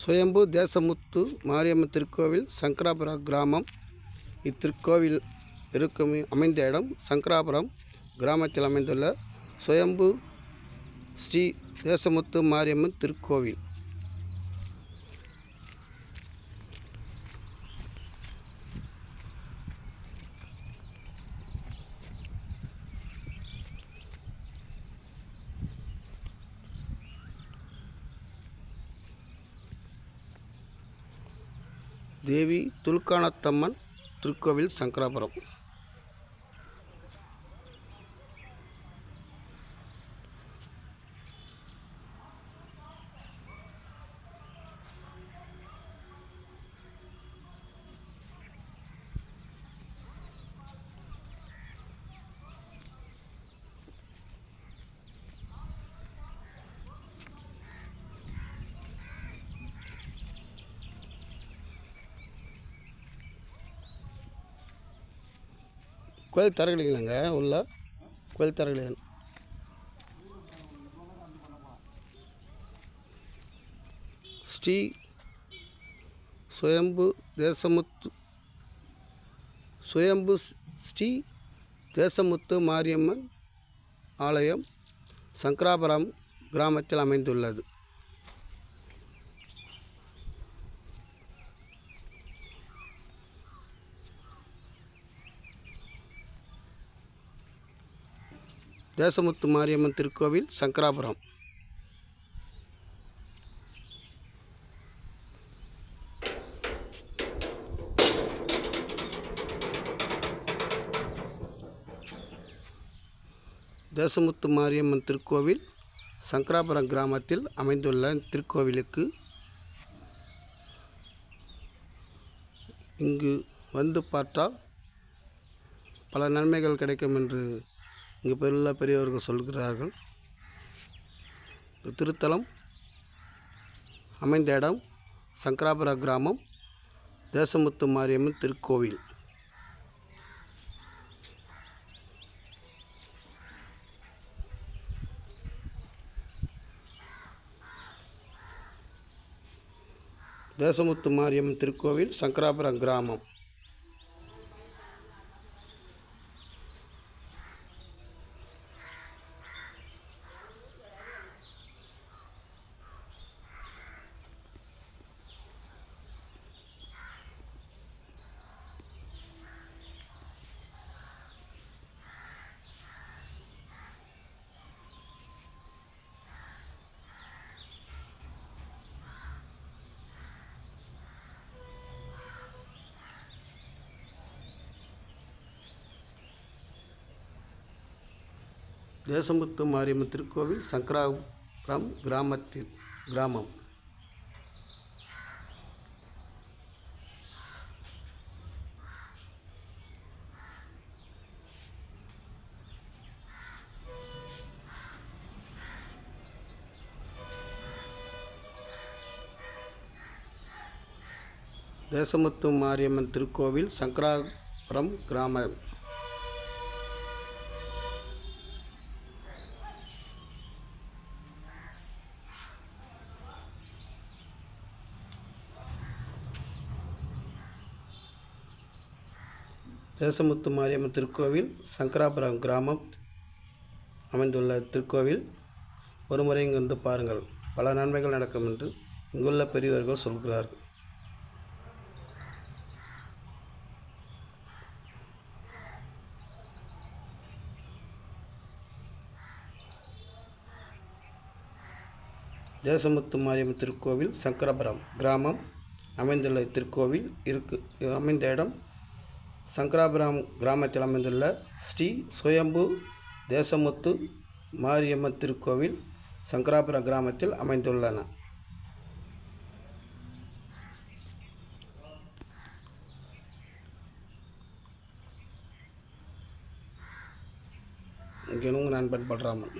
சுயம்பு தேசமுத்து மாரியம்மன் திருக்கோவில் சங்கராபுரம் கிராமம். இத்திருக்கோவில் இருக்கும் அமைந்த இடம் சங்கராபுரம் கிராமத்தில் அமைந்துள்ள சுயம்பு ஸ்ரீ தேசமுத்து மாரியம்மன் திருக்கோவில். தேவி துல்கானத்தம்மன் திருக்கோவில் சங்கராபுரம். கோயில் திறக்கலைங்களாங்க உள்ள? கோயில் திறக்கலைங்க. ஸ்ரீ சுயம்பு தேசமுத்து சுயம்பு ஸ்ரீ தேசமுத்து மாரியம்மன் ஆலயம் சங்கராபுரம் கிராமத்தில் அமைந்துள்ளது. தேசமுத்து மாரியம்மன் திருக்கோவில் சங்கராபுரம். தேசமுத்து மாரியம்மன் திருக்கோவில் சங்கராபுரம் கிராமத்தில் அமைந்துள்ள திருக்கோவிலுக்கு இங்கு வந்து பார்த்தால் பல நன்மைகள் கிடைக்கும் என்று இங்கே எல்லா பெரியவர்கள் சொல்கிறார்கள். திருத்தலம் அமைந்த இடம் சங்கராபுர கிராமம் தேசமுத்து மாரியம்மன் திருக்கோவில். தேசமுத்து மாரியம்மன் திருக்கோவில் சங்கராபுரம் கிராமம். தேசமுத்து மாரியம்மன் திருக்கோவில் சங்கராபுரம் கிராமத்தில் கிராமம். தேசமுத்து மாரியம்மன் திருக்கோவில் சங்கராபுரம் கிராமம். தேசமுத்து மாரியம்மன் திருக்கோவில் சங்கராபுரம் கிராமம் அமைந்துள்ள திருக்கோவில். ஒரு முறை இங்கு வந்து பாருங்கள். பல நன்மைகள் நடக்கும் என்று இங்குள்ள பெரியவர்கள் சொல்கிறார்கள். தேசமுத்து மாரியம்மன் திருக்கோவில் சங்கராபுரம் கிராமம் அமைந்துள்ள திருக்கோவில் இருக்கு அமைந்த இடம் சங்கராபுரம் கிராமத்தில் அமைந்துள்ள ஸ்ரீ சுயம்பு தேசமுத்து மாரியம்மன் திருக்கோவில் சங்கராபுரம் கிராமத்தில் அமைந்துள்ளன. இங்கே நண்பன் பல்ராமன்.